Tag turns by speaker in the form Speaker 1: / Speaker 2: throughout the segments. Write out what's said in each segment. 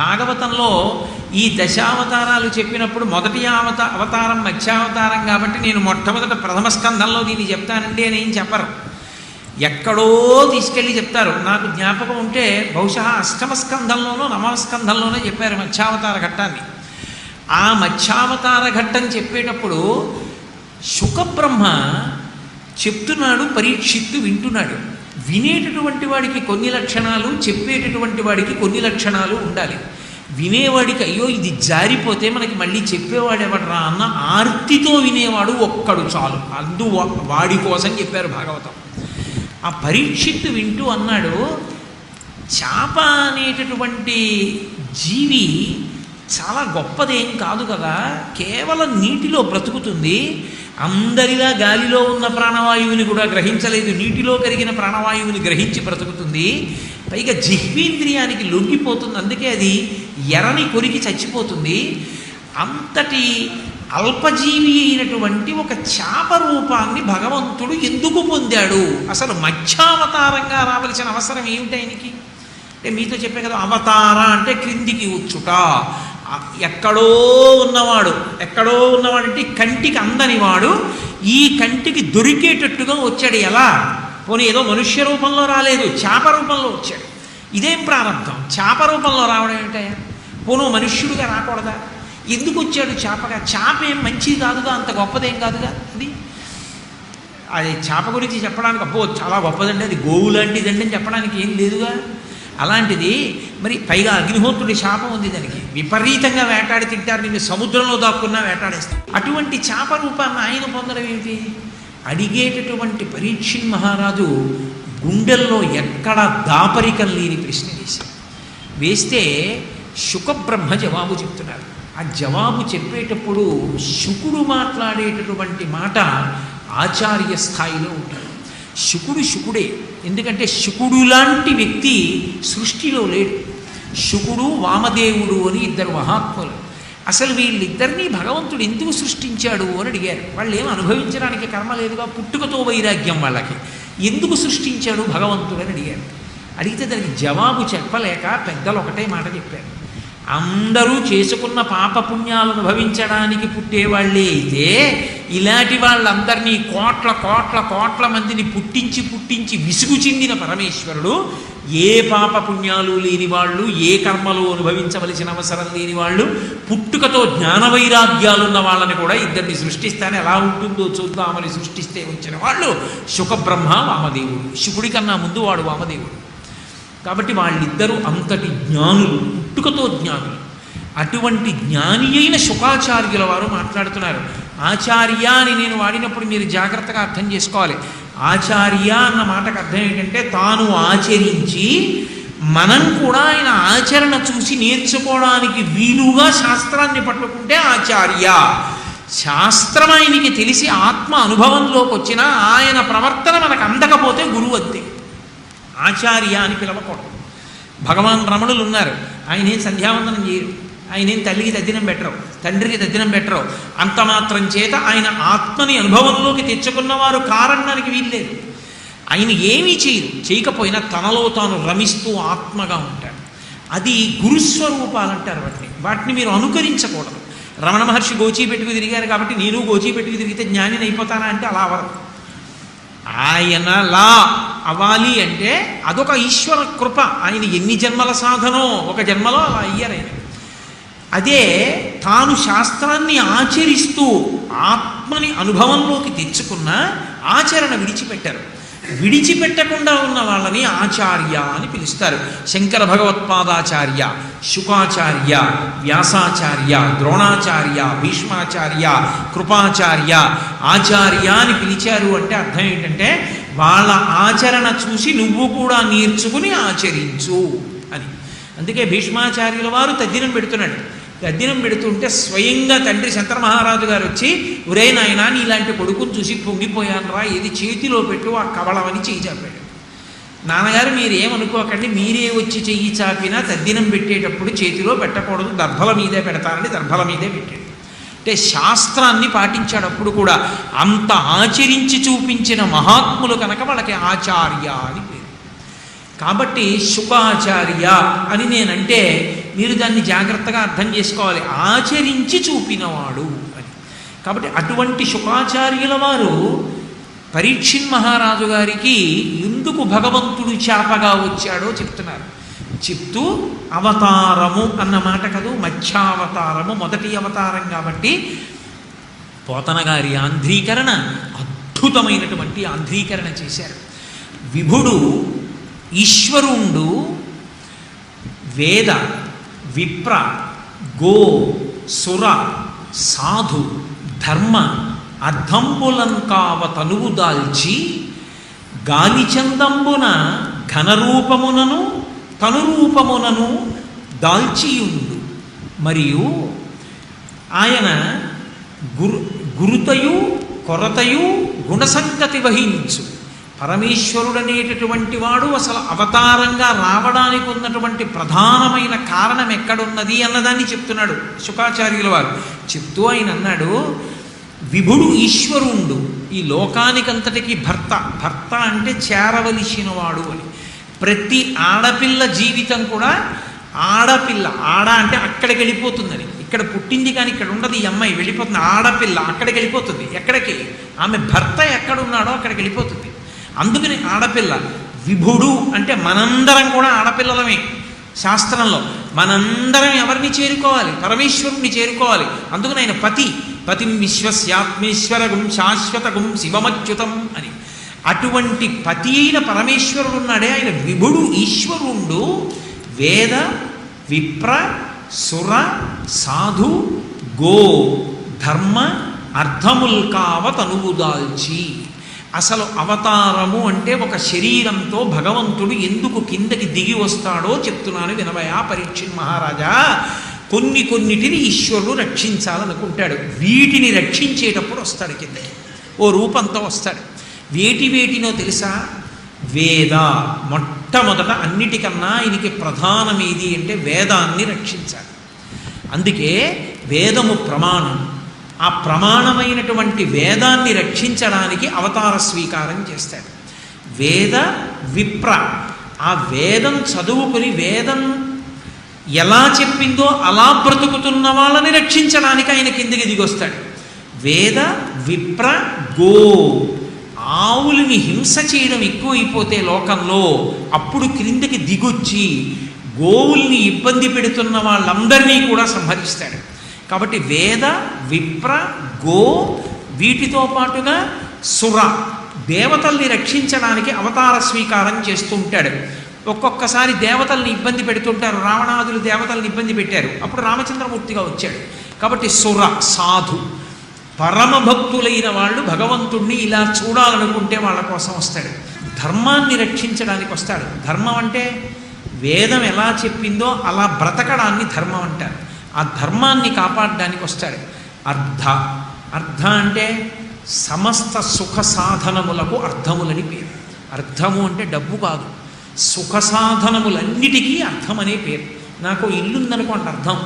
Speaker 1: భాగవతంలో ఈ దశావతారాలు చెప్పినప్పుడు మొదటి అవత అవతారం మధ్యావతారం కాబట్టి నేను మొట్టమొదట ప్రథమ స్కంధంలో దీన్ని చెప్తానండి అని ఏం చెప్పరు. ఎక్కడో తీసుకెళ్ళి చెప్తారు. నాకు జ్ఞాపకం ఉంటే బహుశా అష్టమ స్కంధంలోనో నవమ స్కంధంలోనో చెప్పారు మత్స్యావతార ఘట్టాన్ని. ఆ మత్స్యావతార ఘట్టం చెప్పేటప్పుడు శుకబ్రహ్మ చెప్తున్నాడు పరీక్షిత్తు వింటున్నాడు. వినేటటువంటి వాడికి కొన్ని లక్షణాలు చెప్పేటటువంటి వాడికి కొన్ని లక్షణాలు ఉండాలి. వినేవాడికి అయ్యో ఇది జారిపోతే మనకి మళ్ళీ చెప్పేవాడు ఎవడరా అన్న ఆర్తితో వినేవాడు ఒక్కడు చాలు. అందు వాడి కోసం చెప్పారు భాగవతం. ఆ పరీక్షిత్తు వింటూ అన్నాడు చేప అనేటటువంటి జీవి చాలా గొప్పదేం కాదు కదా? కేవలం నీటిలో బ్రతుకుతుంది. అందరిలా గాలిలో ఉన్న ప్రాణవాయువుని కూడా గ్రహించలేదు. నీటిలో కరిగిన ప్రాణవాయువుని గ్రహించి బ్రతుకుతుంది. పైగా జిహ్వీంద్రియానికి లొంగిపోతుంది. అందుకే అది ఎరని కొరికి చచ్చిపోతుంది. అంతటి అల్పజీవి అయినటువంటి ఒక చేప రూపాన్ని భగవంతుడు ఎందుకు పొందాడు? అసలు మత్స్యావతారంగా రావలసిన అవసరం ఏమిటి ఆయనకి? అంటే మీతో చెప్పే కదా అవతార అంటే క్రిందికి వచ్చుట. ఎక్కడో ఉన్నవాడు ఎక్కడో ఉన్నవాడంటే కంటికి అందని వాడు ఈ కంటికి దొరికేటట్టుగా వచ్చాడు. ఎలా? పోనీ ఏదో మనుష్య రూపంలో రాలేదు చేప రూపంలో వచ్చాడు. ఇదేం ప్రారంభం? చేప రూపంలో రావడం ఏంటయ్యా పోను మనుష్యుడిగా రాకూడదా? ఎందుకు వచ్చాడు చేపగా? చేప ఏం మంచిది కాదుగా? అంత గొప్పదేం కాదుగా? అది? అది చేప గురించి చెప్పడానికి అబ్బో చాలా గొప్పదండి. అది గోవు లాంటిదండి అని చెప్పడానికి ఏం లేదుగా? అలాంటిది మరి పైగా అగ్నిహోత్రుడి శాపం ఉంది దానికి. విపరీతంగా వేటాడి తింటారు నిన్ను సముద్రంలో దాక్కున్నా వేటాడేస్తారు. అటువంటి చేప రూపాన్ని ఆయన పొందడం ఏమిటి? అడిగేటటువంటి పరీక్షిన్ మహారాజు గుండెల్లో ఎక్కడ దాపరికం లేని ప్రశ్న వేశారు వేస్తే శుకబ్రహ్మ జవాబు చెప్తున్నారు. ఆ జవాబు చెప్పేటప్పుడు శుకుడు మాట్లాడేటటువంటి మాట ఆచార్య స్థాయిలో ఉంటుంది. శుకుడు శుకుడే. ఎందుకంటే శుకుడు లాంటి వ్యక్తి సృష్టిలో లేడు. శుకుడు వామదేవుడు అని ఇద్దరు మహాత్ములు. అసలు వీళ్ళిద్దరినీ భగవంతుడు ఎందుకు సృష్టించాడు అని అడిగారు. వాళ్ళు ఏం అనుభవించడానికి కర్మ లేదుగా పుట్టుకతో వైరాగ్యం వాళ్ళకి. ఎందుకు సృష్టించాడు భగవంతుడు అని అడిగారు. అడిగితే దానికి జవాబు చెప్పలేక పెద్దలు ఒకటే మాట చెప్పారు. అందరూ చేసుకున్న పాపపుణ్యాలను అనుభవించడానికి పుట్టేవాళ్ళే అయితే ఇలాంటి వాళ్ళందరినీ కోట్ల కోట్ల కోట్ల మందిని పుట్టించి పుట్టించి విసుగు చెందిన పరమేశ్వరుడు ఏ పాపపుణ్యాలు లేని వాళ్ళు ఏ కర్మలు అనుభవించవలసిన అవసరం లేని వాళ్ళు పుట్టుకతో జ్ఞానవైరాగ్యాలున్న వాళ్ళని కూడా ఇద్దరిని సృష్టిస్తాను ఎలా ఉంటుందో చూద్దామని సృష్టిస్తే వచ్చిన వాళ్ళు శుకబ్రహ్మ వామదేవుడు. శుకుడి కన్నా ముందు వాడు వామదేవుడు. కాబట్టి వాళ్ళిద్దరూ అంతటి జ్ఞానులు. పుట్టుకతో జ్ఞానులు అటువంటి జ్ఞాని అయిన శుకాచార్యుల వారు మాట్లాడుతున్నారు. ఆచార్య అని నేను వాడినప్పుడు మీరు జాగ్రత్తగా అర్థం చేసుకోవాలి. ఆచార్య అన్న మాటకు అర్థం ఏంటంటే తాను ఆచరించి మనం కూడా ఆయన ఆచరణ చూసి నేర్చుకోవడానికి వీలుగా శాస్త్రాన్ని పట్టుకుంటే ఆచార్య. శాస్త్రం ఆయనకి తెలిసి ఆత్మ అనుభవంలోకి వచ్చినా ఆయన ప్రవర్తన మనకు అందకపోతే గురువు అంతే. ఆచార్య అని పిలవకూడదు. భగవాన్ రమణులు ఉన్నారు. ఆయన ఏం సంధ్యావందనం చేయరు. ఆయన ఏం తల్లికి తద్దినం పెట్టరు. తండ్రికి తద్దినం పెట్టరు. అంత మాత్రం చేత ఆయన ఆత్మని అనుభవంలోకి తెచ్చుకున్నవారు కారణానికి వీల్లేదు. ఆయన ఏమీ చేయరు. చేయకపోయినా తనలో తాను రమిస్తూ ఆత్మగా ఉంటాడు. అది గురుస్వరూపాలు అంటారు వాటిని. వాటిని మీరు అనుకరించకూడదు. రమణ మహర్షి గోచీ పెట్టుకు తిరిగారు కాబట్టి నేను గోచీ పెట్టుకు తిరిగితే జ్ఞానిని అయిపోతానా అంటే అలా అవరు ఆయనలా అవ్వాలి అంటే అదొక ఈశ్వర కృప. ఆయన ఎన్ని జన్మల సాధనో ఒక జన్మలో అలా అయ్యారు ఆయన. అదే తాను శాస్త్రాన్ని ఆచరిస్తూ ఆత్మని అనుభవంలోకి తెచ్చుకున్న ఆచరణ విడిచిపెట్టారు. విడిచిపెట్టకుండా ఉన్న వాళ్ళని ఆచార్య అని పిలుస్తారు. శంకర భగవత్పాదాచార్య శుకాచార్య వ్యాసాచార్య ద్రోణాచార్య భీష్మాచార్య కృపాచార్య ఆచార్య అని పిలిచారు అంటే అర్థం ఏంటంటే వాళ్ళ ఆచరణ చూసి నువ్వు కూడా నేర్చుకుని ఆచరించు అని. అందుకే భీష్మాచార్యుల వారు తద్దినం పెడుతున్నాడు. తద్దినం పెడుతుంటే స్వయంగా తండ్రి శంకర మహారాజు గారు వచ్చి ఒరే నాయనా నీ ఇలాంటి కొడుకుని చూసి పొంగిపోయాను రా ఏది చేతిలో పెట్టు ఆ కవళమని చేయి చాపాడు. నాన్నగారు మీరు ఏమనుకోకండి మీరే వచ్చి చెయ్యి చాపినా తద్దినం పెట్టేటప్పుడు చేతిలో పెట్టకూడదు దర్భల మీదే పెడతానని దర్భల మీదే పెట్టాడు. అంటే శాస్త్రాన్ని పాటించాడు అప్పుడు కూడా అంత ఆచరించి చూపించిన మహాత్ములు కనుక వాళ్ళకి ఆచార్య అని పేరు. కాబట్టి శుభాచార్య అని నేనంటే మీరు దాన్ని జాగ్రత్తగా అర్థం చేసుకోవాలి. ఆచరించి చూపినవాడు అని. కాబట్టి అటువంటి శుభాచార్యుల వారు పరీక్షిన్ మహారాజు గారికి ఎందుకు భగవంతుడు చేపగా వచ్చాడో చెప్తున్నారు. చిత్తు అవతారము అన్న మాట కదూ? మధ్యావతారము మొదటి అవతారం కాబట్టి పోతనగారి ఆంధ్రీకరణ అద్భుతమైనటువంటి ఆంధ్రీకరణ చేశారు. విభుడు ఈశ్వరుండు వేద విప్ర గో సుర సాధు ధర్మ అర్ధంబులంకావ తనువు దాల్చి గాలిచందంబున ఘనరూపమునను తనురూపమునను దాల్చియుండు. మరియు ఆయన గురు గురుతయు కొరతయు గుణసంగతి వహించు. పరమేశ్వరుడనేటటువంటి వాడు అసలు అవతారంగా రావడానికి ఉన్నటువంటి ప్రధానమైన కారణం ఎక్కడున్నది అన్నదాన్ని చెప్తున్నాడు శుకాచార్యుల వారు. చెప్తూ ఆయన అన్నాడు విభుడు ఈశ్వరుండు. ఈ లోకానికంతటికి భర్త. భర్త అంటే చేరవలసినవాడు అని. ప్రతి ఆడపిల్ల జీవితం కూడా ఆడపిల్ల. ఆడ అంటే అక్కడికి వెళ్ళిపోతుందని. ఇక్కడ పుట్టింది కానీ ఇక్కడ ఉండదు ఈ అమ్మాయి వెళ్ళిపోతుంది. ఆడపిల్ల అక్కడికి వెళ్ళిపోతుంది. ఎక్కడికి? ఆమె భర్త ఎక్కడున్నాడో అక్కడికి వెళ్ళిపోతుంది. అందుకని ఆడపిల్ల విభుడు అంటే మనందరం కూడా ఆడపిల్లలమే శాస్త్రంలో. మనందరం ఎవరిని చేరుకోవాలి? పరమేశ్వరుణ్ణి చేరుకోవాలి. అందుకని ఆయన పతి పతిం విశ్వస్యాత్మేశ్వరగుం శాశ్వతగుం శివమచ్యుతం అని. అటువంటి పతి అయిన పరమేశ్వరుడు ఉన్నాడే. ఆయన విభుడు ఈశ్వరుండు. వేద విప్ర సుర సాధు గో ధర్మ అర్థముల్ కావ అసలు అవతారము అంటే ఒక శరీరంతో భగవంతుడు ఎందుకు కిందకి దిగి వస్తాడో చెప్తున్నాను వినవయా పరీక్షిన్ మహారాజా. కొన్ని కొన్నిటిని ఈశ్వరుడు రక్షించాలనుకుంటాడు. వీటిని రక్షించేటప్పుడు వస్తాడు కిందకి. ఓ రూపంతో వస్తాడు. వేటి వేటినో తెలుసా? వేద. మొట్టమొదట అన్నిటికన్నా ఆయనకి ప్రధానమేది అంటే వేదాన్ని రక్షించాలి. అందుకే వేదము ప్రమాణం. ఆ ప్రమాణమైనటువంటి వేదాన్ని రక్షించడానికి అవతార స్వీకారం చేస్తాడు. వేద విప్ర. ఆ వేదం చదువుకుని వేదం ఎలా చెప్పిందో అలా బ్రతుకుతున్న వాళ్ళని రక్షించడానికి ఆయన కిందికి దిగొస్తాడు. వేద విప్ర గో. ఆవులని హింస చేయడం ఎక్కువైపోతే లోకంలో అప్పుడు క్రిందికి దిగొచ్చి గోవుల్ని ఇబ్బంది పెడుతున్న వాళ్ళందరినీ కూడా సంహరిస్తాడు. కాబట్టి వేద విప్ర గో వీటితో పాటుగా సుర దేవతల్ని రక్షించడానికి అవతార స్వీకారం చేస్తూ ఉంటాడు. ఒక్కొక్కసారి దేవతల్ని ఇబ్బంది పెడుతుంటారు. రావణాదులు దేవతల్ని ఇబ్బంది పెట్టారు. అప్పుడు రామచంద్రమూర్తిగా వచ్చాడు. కాబట్టి సుర సాధు పరమ భక్తులైన వాళ్ళు భగవంతుణ్ణి ఇలా చూడాలనుకుంటే వాళ్ళ కోసం వస్తాడు. ధర్మాన్ని రక్షించడానికి వస్తాడు. ధర్మం అంటే వేదం ఎలా చెప్పిందో అలా బ్రతకడాన్ని ధర్మం అంటారు. ఆ ధర్మాన్ని కాపాడడానికి వస్తాడు. అర్ధ. అర్ధ అంటే సమస్త సుఖ సాధనములకు అర్థములని పేరు. అర్థము అంటే డబ్బు కాదు. సుఖ సాధనములన్నిటికీ అర్థం అనే పేరు. నాకు ఇల్లుందనుకోండి అర్థం.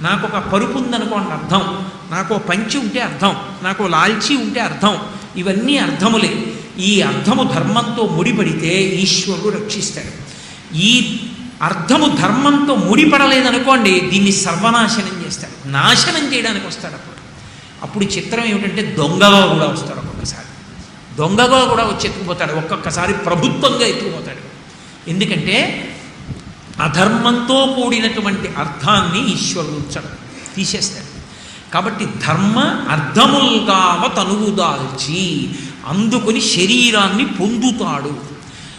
Speaker 1: నాకు ఒక పరుపు ఉందనుకోండి అర్థం. నాకు పంచి ఉంటే అర్థం నాకు లాల్చి లాల్చీ ఉంటే అర్థం. ఇవన్నీ అర్థములే. ఈ అర్థము ధర్మంతో ముడిపడితే ఈశ్వరుడు రక్షిస్తాడు. ఈ అర్థము ధర్మంతో ముడిపడలేదనుకోండి దీన్ని సర్వనాశనం చేస్తాడు. నాశనం చేయడానికి వస్తాడు అప్పుడు. అప్పుడు చిత్రం ఏమిటంటే దొంగగా కూడా వస్తాడు ఒక్కొక్కసారి. దొంగగా కూడా వచ్చి ఎత్తుకుపోతాడు. ఒక్కొక్కసారి ప్రభుత్వంగా ఎత్తుకుపోతాడు. ఎందుకంటే అధర్మంతో కూడినటువంటి అర్థాన్ని ఈశ్వరుడు ఉంచడం తీసేస్తాడు. కాబట్టి ధర్మ అర్థములుగావ తనుగుదాల్చి దాల్చి అందుకుని శరీరాన్ని పొందుతాడు.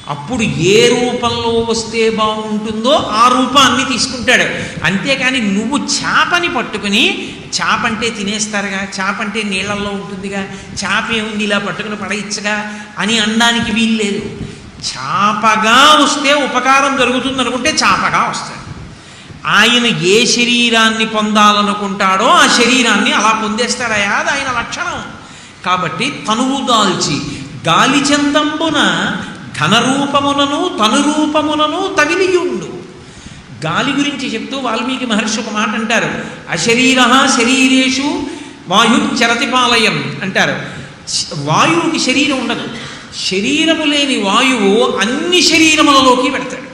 Speaker 1: అప్పుడు ఏ రూపంలో వస్తే బాగుంటుందో ఆ రూపాన్ని తీసుకుంటాడు. అంతేకాని నువ్వు చేపని పట్టుకుని చేప అంటే తినేస్తారుగా చేప అంటే నీళ్ళల్లో ఉంటుందిగా చేప ఏముంది ఇలా పట్టుకుని పడేయచ్చుగా అని అనడానికి వీలు లేదు చాపగా వస్తే ఉపకారం జరుగుతుంది అనుకుంటే చాపగా వస్తాడు. ఆయన ఏ శరీరాన్ని పొందాలనుకుంటాడో ఆ శరీరాన్ని అలా పొందేస్తాడయా అది ఆయన లక్షణం. కాబట్టి తనువు దాల్చి గాలి చందంబున ఘనరూపమునను తనురూపమునను తగిలియుండు. గాలి గురించి చెప్తూ వాల్మీకి మహర్షి ఒక మాట అంటారు. అశరీర శరీరేషు వాయు చరతిపాలయం అంటారు. వాయువుకి శరీరం ఉండదు. శరీరము లేని వాయువు అన్ని శరీరములలోకి పెడతాడు.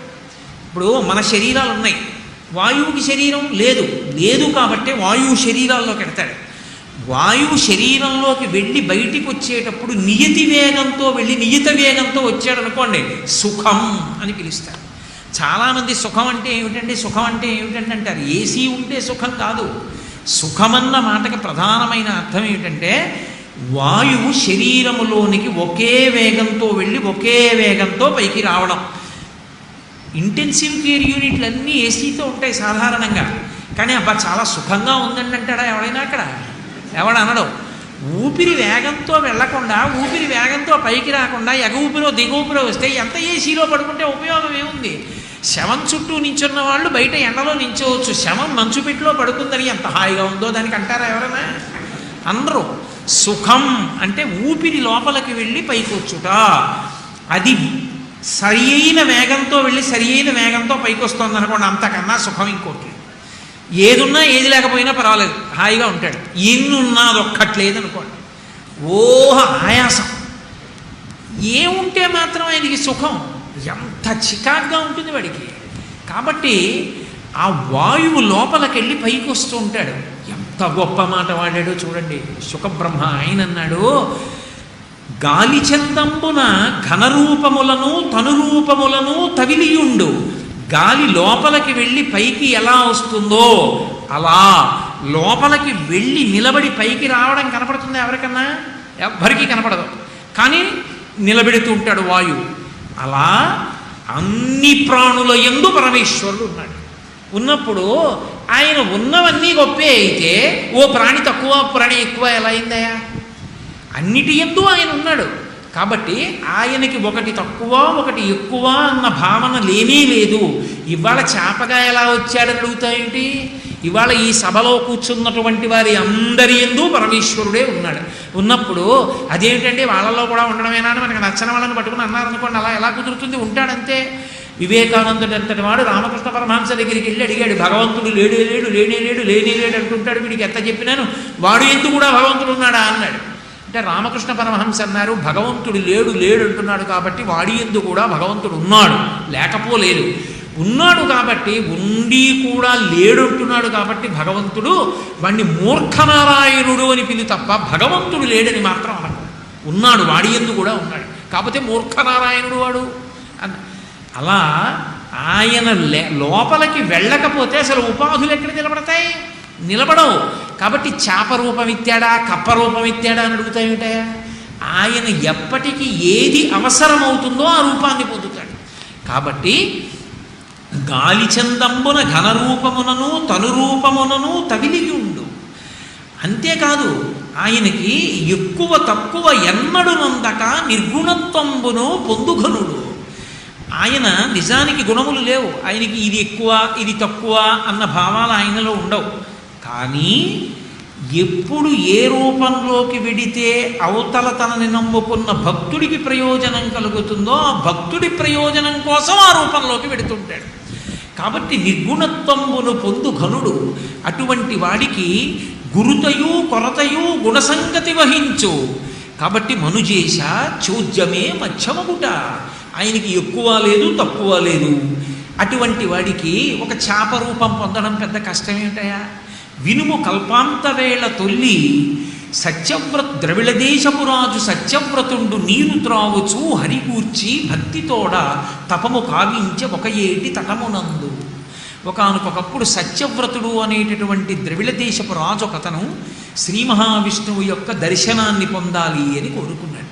Speaker 1: ఇప్పుడు మన శరీరాలు ఉన్నాయి వాయువుకి శరీరం లేదు. లేదు కాబట్టి వాయువు శరీరాల్లోకి వెడతాడు వాయువు శరీరంలోకి వెళ్ళి బయటికి వచ్చేటప్పుడు నియతి వేగంతో వెళ్ళి నియత వేగంతో వచ్చాడు అనుకోండి సుఖం అని పిలుస్తారు. చాలామంది సుఖం అంటే ఏమిటండి? సుఖం అంటే ఏమిటంటే అంటారు? ఏసీ ఉంటే సుఖం కాదు. సుఖమన్న మాటకి ప్రధానమైన అర్థం ఏమిటంటే వాయువు శరీరములోనికి ఒకే వేగంతో వెళ్ళి ఒకే వేగంతో పైకి రావడం. ఇంటెన్సివ్ కేర్ యూనిట్లు అన్నీ ఏసీతో ఉంటాయి సాధారణంగా. కానీ అబ్బా చాలా సుఖంగా ఉందండి అంటాడా ఎవడైనా అక్కడ? ఎవడు అనడు. ఊపిరి వేగంతో వెళ్ళకుండా ఊపిరి వేగంతో పైకి రాకుండా ఎగ ఊపిరో దిగ ఊపిరో వస్తే ఎంత ఏసీలో పడుకుంటే ఉపయోగం ఏముంది? శవం చుట్టూ నించున్న వాళ్ళు బయట ఎండలో నించోవచ్చు. శవం మంచుపెట్టులో పడుకుందని ఎంత హాయిగా ఉందో దానికి అంటారా ఎవరైనా? అందరూ సుఖం అంటే ఊపిరి లోపలికి వెళ్ళి పైకొచ్చుట. అది సరి అయిన వేగంతో వెళ్ళి సరి అయిన వేగంతో పైకి వస్తుంది అనుకోండి అంతకన్నా సుఖం ఇంకోటి. ఏదున్నా ఏది లేకపోయినా పర్వాలేదు. హాయిగా ఉంటాడు. ఎన్నున్నా అది ఒక్కట్లేదు అనుకోండి ఓహ ఆయాసం. ఏముంటే మాత్రం ఆయనకి సుఖం? ఎంత చికాగ్గా ఉంటుంది వాడికి. కాబట్టి ఆ వాయువు లోపలికెళ్ళి పైకి వస్తూ ఉంటాడు. ఎంత గొప్ప మాట వాడాడో చూడండి. సుఖబ్రహ్మ ఆయన అన్నాడు గాలి చందంబున ఘనరూపములను తనురూపములను తవిలియుండు. గాలి లోపలికి వెళ్ళి పైకి ఎలా వస్తుందో అలా లోపలికి వెళ్ళి నిలబడి పైకి రావడం కనపడుతుంది ఎవరికన్నా? ఎవ్వరికీ కనపడదు. కానీ నిలబెడుతూ ఉంటాడు వాయువు అలా అన్ని ప్రాణుల ఎందు పరమేశ్వరుడు ఉన్నాడు. ఉన్నప్పుడు ఆయన ఉన్నవన్నీ గొప్పే అయితే ఓ ప్రాణి తక్కువ ప్రాణి ఎక్కువ ఎలా అయిందయా అన్నిటి ఎందు ఆయన ఉన్నాడు. కాబట్టి ఆయనకి ఒకటి తక్కువ ఒకటి ఎక్కువ అన్న భావన లేనే లేదు. ఇవాళ చేపగా ఎలా వచ్చాడని అడుగుతాయేంటి ఇవాళ ఈ సభలో కూర్చున్నటువంటి వారి అందరి ఎందు పరమేశ్వరుడే ఉన్నాడు. ఉన్నప్పుడు అదేమిటంటే వాళ్ళలో కూడా ఉండడమేనా అని మనకు నచ్చిన వాళ్ళని పట్టుకుని అన్నారనుకోండి అలా ఎలా కుదురుతుంది? ఉంటాడంతే. వివేకానందుడు అంతటి వాడు రామకృష్ణ పరమహంస దగ్గరికి వెళ్ళి అడిగాడు భగవంతుడు లేడే లేడు లేనే లేడు లేనే లేడు అంటుంటాడు. వీడికి ఎంత చెప్పినాను? వాడు ఎందుకు కూడా భగవంతుడు ఉన్నాడా? అన్నాడు. అంటే రామకృష్ణ పరమహంస అన్నారు భగవంతుడు లేడు లేడు అంటున్నాడు కాబట్టి వాడి ఎందు కూడా భగవంతుడు ఉన్నాడు లేకపోలేదు ఉన్నాడు కాబట్టి ఉండి కూడా లేడు అంటున్నాడు కాబట్టి భగవంతుడు వాణ్ణి మూర్ఖనారాయణుడు అని పిలి తప్ప భగవంతుడు లేడని మాత్రం అనకు ఉన్నాడు వాడి ఎందు కూడా ఉన్నాడు. కాకపోతే మూర్ఖనారాయణుడు వాడు అన్న అలా ఆయన లే లోపలికి వెళ్ళకపోతే అసలు ఉపాధులు ఎక్కడ నిలబడతాయి? నిలబడవు. కాబట్టి చేప రూపం ఇత్తాడా కప్ప రూపం ఇత్తాడా అని అడుగుతాయేమిటయా ఆయన ఎప్పటికీ ఏది అవసరమవుతుందో ఆ రూపాన్ని పొందుతాడు. కాబట్టి గాలిచందంబున ఘనరూపమునను తనురూపమునను ఉండు. అంతేకాదు ఆయనకి ఎక్కువ తక్కువ ఎన్నడు నందక నిర్గుణత్వంబును పొందుఘనుడు. ఆయన నిజానికి గుణములు లేవు. ఆయనకి ఇది ఎక్కువ ఇది తక్కువ అన్న భావాలు ఆయనలో ఉండవు. కానీ ఎప్పుడు ఏ రూపంలోకి వెడితే అవతల తనని నమ్ముకున్న భక్తుడికి ప్రయోజనం కలుగుతుందో ఆ భక్తుడి ప్రయోజనం కోసం ఆ రూపంలోకి వెడుతుంటాడు. కాబట్టి నిర్గుణత్వంబును పొందు ఘనుడు. అటువంటి వాడికి గురుతయు కొరతయు గుణసంగతి వహించు. కాబట్టి మనుజేశ చోద్యమే మధ్యమగుట. ఆయనకి ఎక్కువ లేదు తక్కువ లేదు. అటువంటి వాడికి ఒక చాప రూపం పొందడం పెద్ద కష్టమేమిటయా వినుము కల్పాంతవేళ తొల్లి సత్యవ్ర ద్రవిళ దేశపురాజు సత్యవ్రతుండు నీరు త్రావుచు హరికూర్చి భక్తితోడ తపము కావించ ఒక ఏటి తటమునందు. ఒకనకొకప్పుడు సత్యవ్రతుడు అనేటటువంటి ద్రవిళ దేశపు రాజు ఒకతను శ్రీ మహావిష్ణువు యొక్క దర్శనాన్ని పొందాలి అని కోరుకున్నాడు.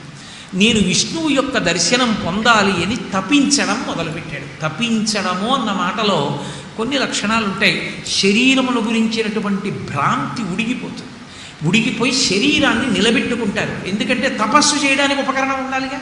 Speaker 1: నేను విష్ణువు యొక్క దర్శనం పొందాలి అని తపించడం మొదలుపెట్టాడు. తపించడము అన్న మాటలో కొన్ని లక్షణాలు ఉంటాయి. శరీరమును గురించినటువంటి భ్రాంతి ఉడిగిపోతుంది. ఉడిగిపోయి శరీరాన్ని నిలబెట్టుకుంటారు. ఎందుకంటే తపస్సు చేయడానికి ఉపకరణం ఉండాలిగా.